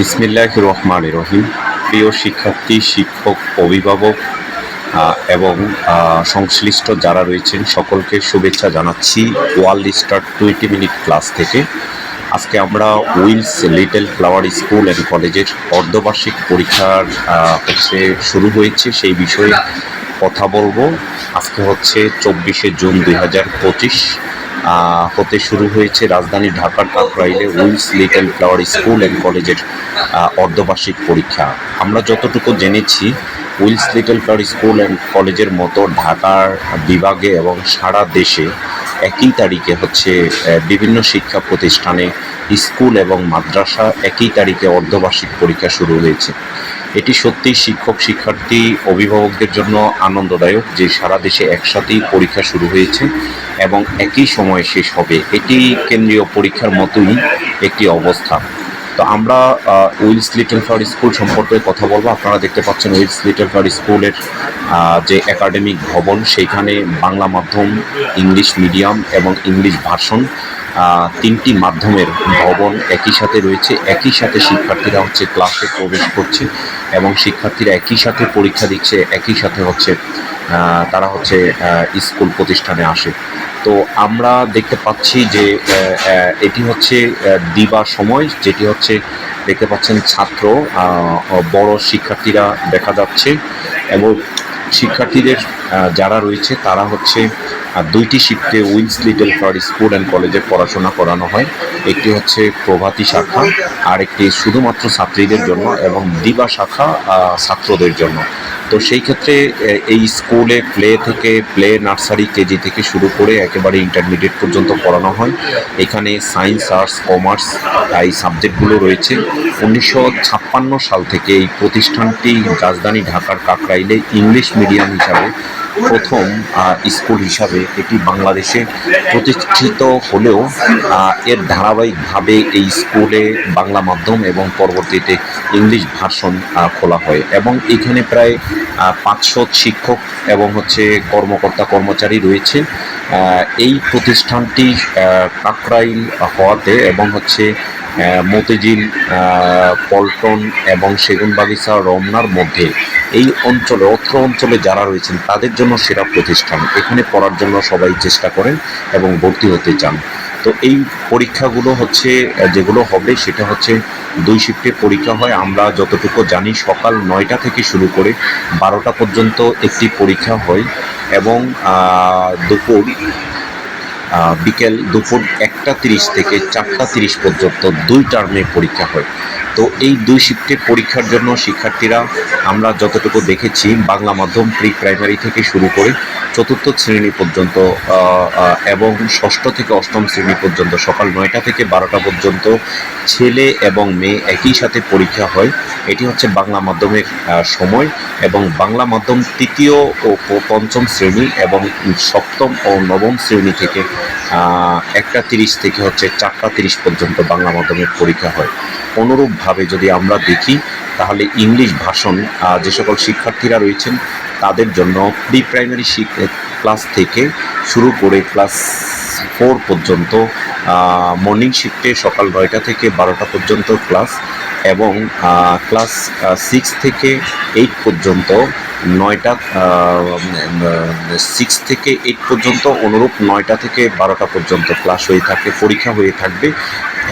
বিসমিল্লাহ রহমান রহিম। প্রিয় শিক্ষার্থী, শিক্ষক, অভিভাবক এবং সংশ্লিষ্ট যারা রয়েছেন, সকলকে শুভেচ্ছা জানাচ্ছি world star twenty minute class থেকে। আজকে আমরা Wills Little Flower School and কলেজের অর্ধবার্ষিক পরীক্ষার হচ্ছে শুরু হয়েছে, সেই বিষয়ে কথা বলব। আজকে হচ্ছে চব্বিশে জুন দুই হাজার পঁচিশ। হতে শুরু হয়েছে রাজধানী ঢাকার কাকরাইলে Wills Little Flower School and কলেজের অর্ধবার্ষিক পরীক্ষা। আমরা যতটুকু জেনেছি, Wills Little Flower School and কলেজের মতো ঢাকার বিভাগে এবং সারা দেশে একই তারিখে হচ্ছে বিভিন্ন শিক্ষা প্রতিষ্ঠানে স্কুল এবং মাদ্রাসা একই তারিখে অর্ধবার্ষিক পরীক্ষা শুরু হয়েছে। এটি সত্যি শিক্ষক শিক্ষার্থী অভিভাবকদের জন্য আনন্দদায়ক যে সারা দেশে একসাথেই পরীক্ষা শুরু হয়েছে এবং একই সময়ে শেষ হবে। এটি কেন্দ্রীয় পরীক্ষার মতোই একটি অবস্থা। তো আমরা উইলস লিটল ফ্লাওয়ার স্কুল সম্পর্কে কথা বলব। আপনারা দেখতে পাচ্ছেন উইলস লিটল ফ্লাওয়ার স্কুলের যে একাডেমিক ভবন সেইখানে বাংলা মাধ্যম ইংলিশ মিডিয়াম এবং ইংলিশ আহ, তিনটি মাধ্যমের ভবন একই সাথে রয়েছে। একই সাথে শিক্ষার্থীরা হচ্ছে ক্লাসে প্রবেশ করছে। এবং শিক্ষার্থীরা একই সাথে পরীক্ষা দিচ্ছে, একই সাথে হচ্ছে তারা হচ্ছে স্কুল প্রতিষ্ঠানে আসে। তো আমরা দেখতে পাচ্ছি যে এটি হচ্ছে দিবার দিবা সময়, যেটি হচ্ছে, দেখতে পাচ্ছেন ছাত্র বড় শিক্ষার্থীরা দেখা যাচ্ছে এবং শিক্ষার্থীদের যারা রয়েছে, তারা হচ্ছে দুইটি শিফটে Wills Little for School and কলেজে পড়াশোনা করানো হয়। একটি হচ্ছে প্রভাতী শাখা আর একটি শুধুমাত্র ছাত্রীদের জন্য এবং দিবা শাখা ছাত্রদের জন্য। তো সেই ক্ষেত্রে এই স্কুলে প্লে থেকে প্লে নার্সারি কেজি থেকে শুরু করে একেবারে ইন্টারমিডিয়েট পর্যন্ত পড়ানো হয়। এখানে সায়েন্স আর্টস কমার্স এই সাবজেক্টগুলো রয়েছে। উনিশশো ছাপ্পান্ন সাল থেকে এই প্রতিষ্ঠানটি রাজধানী ঢাকার কাকরাইলে ইংলিশ মিডিয়াম হিসাবে প্রথম স্কুল হিসাবে এটি বাংলাদেশে প্রতিষ্ঠিত হলেও এর ধারাবাহিকভাবে এই স্কুলে বাংলা মাধ্যম এবং পরবর্তীতে ইংলিশ আহ, খোলা হয় এবং এখানে প্রায় পাঁচশো শিক্ষক এবং হচ্ছে কর্মকর্তা কর্মচারী রয়েছে। এই প্রতিষ্ঠানটি কাকরাইল হওয়াতে এবং হচ্ছে মতিঝিল পল্টন এবং সেগুনবাগিচা, রমনার মধ্যে এই অঞ্চলে, অত্র অঞ্চলে যারা রয়েছেন, তাদের জন্য সেরা প্রতিষ্ঠান। এখানে পড়ার জন্য সবাই চেষ্টা করেন এবং ভর্তি হতে চান। তো এই পরীক্ষাগুলো হচ্ছে যেগুলো হবে, সেটা হচ্ছে দুই শিফটে পরীক্ষা হয়। আমরা যতটুকু জানি, সকাল নয়টা থেকে শুরু করে বারোটা পর্যন্ত একটি পরীক্ষা হয় এবং দুপুর বিকেল দুপুর একটা তিরিশ থেকে চারটা তিরিশ পর্যন্ত দুই টার্মে পরীক্ষা হয়। তো এই দুই শিফটে পরীক্ষার জন্য শিক্ষার্থীরা, আমরা যতটুকু দেখেছি বাংলা মাধ্যম প্রি প্রাইমারি থেকে শুরু করে চতুর্থ শ্রেণি পর্যন্ত এবং ষষ্ঠ থেকে অষ্টম শ্রেণি পর্যন্ত সকাল নয়টা থেকে বারোটা পর্যন্ত ছেলে এবং মেয়ে একই সাথে পরীক্ষা হয়। এটি হচ্ছে বাংলা মাধ্যমের সময় এবং বাংলা মাধ্যম তৃতীয় ও পঞ্চম শ্রেণি এবং সপ্তম ও নবম শ্রেণি থেকে একটা তিরিশ থেকে হচ্ছে চারটা তিরিশ পর্যন্ত বাংলা মাধ্যমের পরীক্ষা হয়। অনুরূপভাবে যদি আমরা দেখি, তাহলে ইংলিশ ভাষণ যে সকল শিক্ষার্থীরা রয়েছেন, তাদের জন্য প্রি প্রাইমারি ক্লাস থেকে শুরু করে ক্লাস ফোর পর্যন্ত মর্নিং শিফটে সকাল নয়টা থেকে বারোটা পর্যন্ত ক্লাস এবং ক্লাস সিক্স থেকে এইট পর্যন্ত, নয়টা সিক্স থেকে এইট পর্যন্ত অনুরূপ নয়টা থেকে বারোটা পর্যন্ত ক্লাস হয়ে থাকে, পরীক্ষা হয়ে থাকবে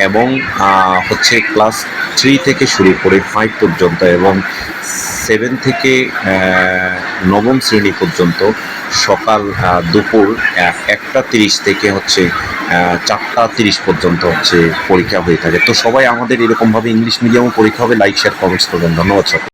এবং হচ্ছে ক্লাস থ্রি থেকে শুরু করে ফাইভ পর্যন্ত এবং সেভেন থেকে নবম শ্রেণি পর্যন্ত সকাল দুপুর একটা তিরিশ থেকে হচ্ছে চারটা তিরিশ পর্যন্ত হচ্ছে পরীক্ষা হয়ে থাকে তো সবাই আমাদের এরকমভাবে ইংলিশ মিডিয়ামও পরীক্ষা হবে লাইক শেয়ার কমেন্টস করবেন ধন্যবাদ।